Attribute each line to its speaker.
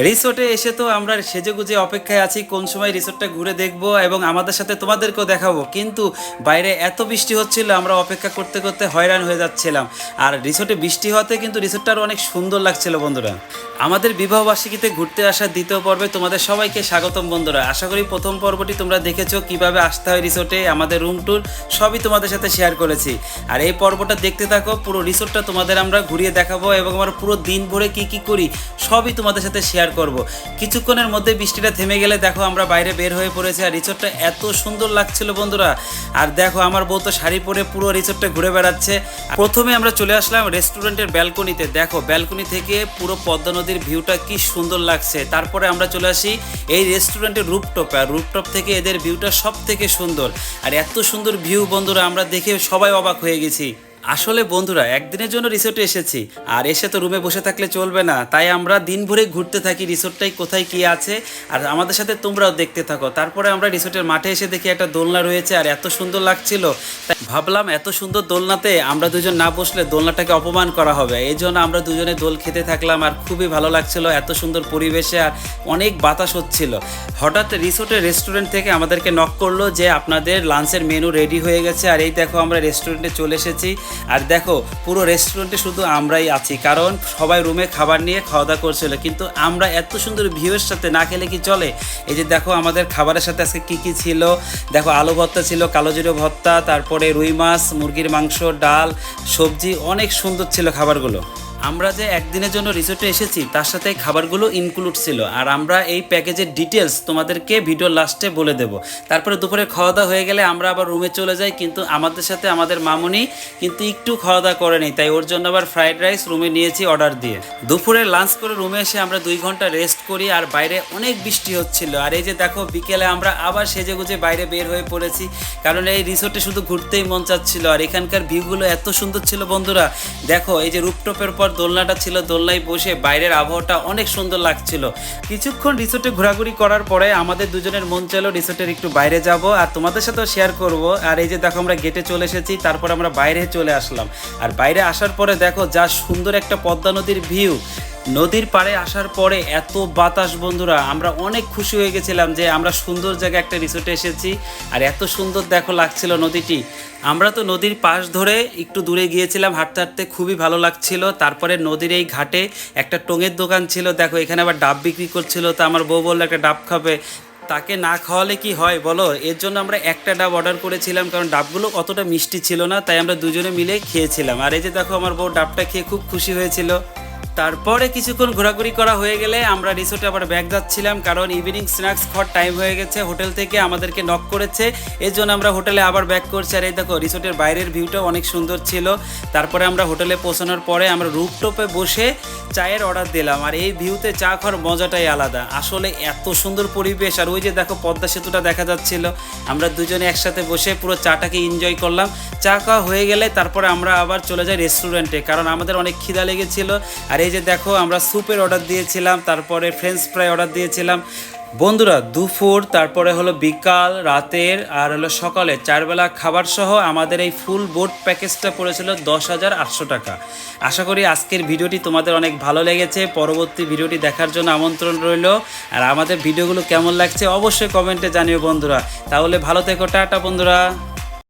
Speaker 1: রিসোর্টে এসে তো আমরা সেজেগুজে অপেক্ষায় আছি, কোন সময় রিসোর্টটা ঘুরে দেখব এবং আমাদের সাথে তোমাদেরকেও দেখাবো। কিন্তু বাইরে এত বৃষ্টি হচ্ছিল, আমরা অপেক্ষা করতে করতে হয়রান হয়ে যাচ্ছিলাম। আর রিসোর্টে বৃষ্টি হতে কিন্তু রিসোর্টটা আরও অনেক সুন্দর লাগছিল বন্ধুরা। আমাদের বিবাহবার্ষিকীতে ঘুরতে আসার দ্বিতীয় পর্বে তোমাদের সবাইকে স্বাগতম বন্ধুরা। আশা করি প্রথম পর্বটি তোমরা দেখেছ, কীভাবে আসতে হয় রিসোর্টে আমাদের রুম ট্যুর সবই তোমাদের সাথে শেয়ার করেছি। আর এই পর্বটা দেখতে থাকো, পুরো রিসোর্টটা তোমাদের আমরা ঘুরিয়ে দেখাবো এবং আমরা পুরো দিন ভরে কি কি করি, সবই তোমাদের সাথে শেয়ার করব। কিছুক্ষণের মধ্যে বৃষ্টিটা থেমে গেলে দেখো আমরা বাইরে বের হয়ে পড়েছি আর রিসোর্টটা এত সুন্দর লাগছিল বন্ধুরা। আর দেখো আমার বউ তো শাড়ি পরে পুরো রিসোর্টটা ঘুরে বেড়াচ্ছে। প্রথমে আমরা চলে আসলাম রেস্টুরেন্টের ব্যালকনিতে দেখো ব্যালকনি থেকে পুরো পদ্মা নদীর ভিউটা কি সুন্দর লাগছে। তারপরে আমরা চলে আসি এই রেস্টুরেন্টের রুপটপে আর রুপটপ থেকে এদের ভিউটা সব থেকে সুন্দর। আর এত সুন্দর ভিউ বন্ধুরা, আমরা দেখে সবাই অবাক হয়ে গেছি। আসলে বন্ধুরা, একদিনের জন্য রিসোর্টে এসেছি। আর এসে তো রুমে বসে থাকলে চলবে না। তাই আমরা দিন ভরে ঘুরতে থাকি রিসোর্টটাই কোথায় কি আছে, আর আমাদের সাথে তোমরাও দেখতে থাকো। তারপরে আমরা রিসোর্টের মাঠে এসে দেখি একটা দোলনা রয়েছে, আর এত সুন্দর লাগছিল। তাই ভাবলাম এত সুন্দর দোলনাতে আমরা দুজন না বসলে দোলনাটাকে অপমান করা হবে। এই জন্য আমরা দুজনে দোল খেতে থাকলাম, আর খুবই ভালো লাগছিল, এত সুন্দর পরিবেশে, আর অনেক বাতাস হচ্ছিল। হঠাৎ রিসোর্টের রেস্টুরেন্ট থেকে আমাদেরকে নক করল যে, আপনাদের লাঞ্চের মেনু রেডি হয়ে গেছে, আর এই দেখো আমরা রেস্টুরেন্টে চলে এসেছি। আর দেখো, পুরো রেস্টুরেন্টে শুধু আমরাই আছি, কারণ সবাই রুমে খাবার নিয়ে খাওয়া দাওয়া করছিল। কিন্তু আমরা এত সুন্দর ভিউয়ের সাথে না খেলে কি চলে? এই যে দেখো, আমাদের খাবারের সাথে আজকে কী কী ছিল? দেখো, আলু ভর্তা ছিল, কালো জিরো ভর্তা, তারপরে রুই মাছ, মুরগির মাংস, ডাল, সবজি, অনেক সুন্দর ছিল খাবারগুলো। আমরা যে একদিনের জন্য রিসোর্টে এসেছি, তার সাথে খাবারগুলো ইনক্লুড ছিল। আর আমরা এই প্যাকেজের ডিটেলস তোমাদেরকে ভিডিও লাস্টে বলে দেব। তারপরে দুপুরে খাওয়া দাওয়া হয়ে গেলে আমরা আবার রুমে চলে যাই, কিন্তু আমাদের সাথে আমাদের মামুনি কিন্তু একটু খাওয়া দাওয়া করেনি তাই ওর জন্য আবার ফ্রাইড রাইস রুমে নিয়েছি অর্ডার দিয়ে। দুপুরে লাঞ্চ করে রুমে এসে আমরা দুই ঘণ্টা রেস্ট করি, আর বাইরে অনেক বৃষ্টি হচ্ছিল। আর এই যে দেখো, বিকেলে আমরা আবার সেজে গুজে বাইরে বের হয়ে পড়েছি, কারণ এই রিসোর্টে শুধু ঘুরতেই মন চাচ্ছিল। আর এখানকার ভিউগুলো এত সুন্দর ছিল বন্ধুরা। দেখো, এই যে রুপটপের পর দোলনাটা ছিল, দোলনায় বসে বাইরের আবহাওয়াটা অনেক সুন্দর লাগছিল। কিছুক্ষণ রিসোর্টে ঘোরাঘুরি করার পরে আমাদের দুজনের মন চাইলো রিসোর্টের একটু বাইরে যাব, আর তোমাদের সাথেও শেয়ার করব। আর এই যে দেখো, আমরা গেটে চলে এসেছি, তারপর আমরা বাইরে চলে আসলাম। আর বাইরে আসার পরে দেখো, যা সুন্দর একটা পদ্মা নদীর ভিউ নদীর পাড়ে আসার পরে এত বাতাস, বন্ধুরা, আমরা অনেক খুশি হয়ে গেছিলাম যে আমরা সুন্দর জায়গায় একটা রিসোর্টে এসেছি। আর এত সুন্দর দেখো লাগছিল নদীটি। আমরা তো নদীর পাশ ধরে একটু দূরে গিয়েছিলাম, হাঁটতে হাঁটতে খুবই ভালো লাগছিল। তারপরে নদীর এই ঘাটে একটা টঙের দোকান ছিল, দেখো, এখানে আবার ডাব বিক্রি করছিল। তা আমার বউ বলল, একটা ডাব খাবে। তাকে না খাওয়ালে কি হয় বলো? এর জন্য আমরা একটা ডাব অর্ডার করেছিলাম, কারণ ডাবগুলো অতটা মিষ্টি ছিল না, তাই আমরা দুজনে মিলে খেয়েছিলাম। আর এই যে দেখো, আমার বউ ডাবটা খেয়ে খুব খুশি হয়েছিল। তারপরে কিছুক্ষণ ঘোরাঘুরি করা হয়ে গেলে আমরা রিসোর্টে আবার ব্যাগ যাচ্ছিলাম, কারণ ইভিনিং স্ন্যাক্স খাওয়ার টাইম হয়ে গেছে হোটেল থেকে আমাদেরকে নক করেছে। এর জন্য আমরা হোটেলে আবার ব্যাক করছি। আর এই দেখো রিসোর্টের বাইরের ভিউটা অনেক সুন্দর ছিল। তারপরে আমরা হোটেলে পৌঁছানোর পরে আমরা রুপটপে বসে চায়ের অর্ডার দিলাম। আর এই ভিউতে চা খাওয়ার মজাটাই আলাদা। আসলে এত সুন্দর পরিবেশ, আর ওই যে দেখো পদ্মা সেতুটা দেখা যাচ্ছিল। আমরা দুজনে একসাথে বসে পুরো চাটাকে এনজয় করলাম। চা খাওয়া হয়ে গেলে তারপরে আমরা আবার চলে যাই রেস্টুরেন্টে কারণ আমাদের অনেক খিদা লেগেছিল। আর এই যে দেখো, আমরা স্যুপের অর্ডার দিয়েছিলাম, তারপরে ফ্রেঞ্চ ফ্রাই অর্ডার দিয়েছিলাম। বন্ধুরা, দুপুর, তারপরে হলো বিকাল, রাতের, আর হলো সকালে চারবেলা খাবার সহ আমাদের এই ফুল বোট প্যাকেজটা পড়েছিল দশ হাজার আটশো টাকা। আশা করি আজকের ভিডিওটি তোমাদের অনেক ভালো লেগেছে। পরবর্তী ভিডিওটি দেখার জন্য আমন্ত্রণ রইল। আর আমাদের ভিডিওগুলো কেমন লাগছে অবশ্যই কমেন্টে জানিও বন্ধুরা। তাহলে ভালো থেকো, টাটা বন্ধুরা।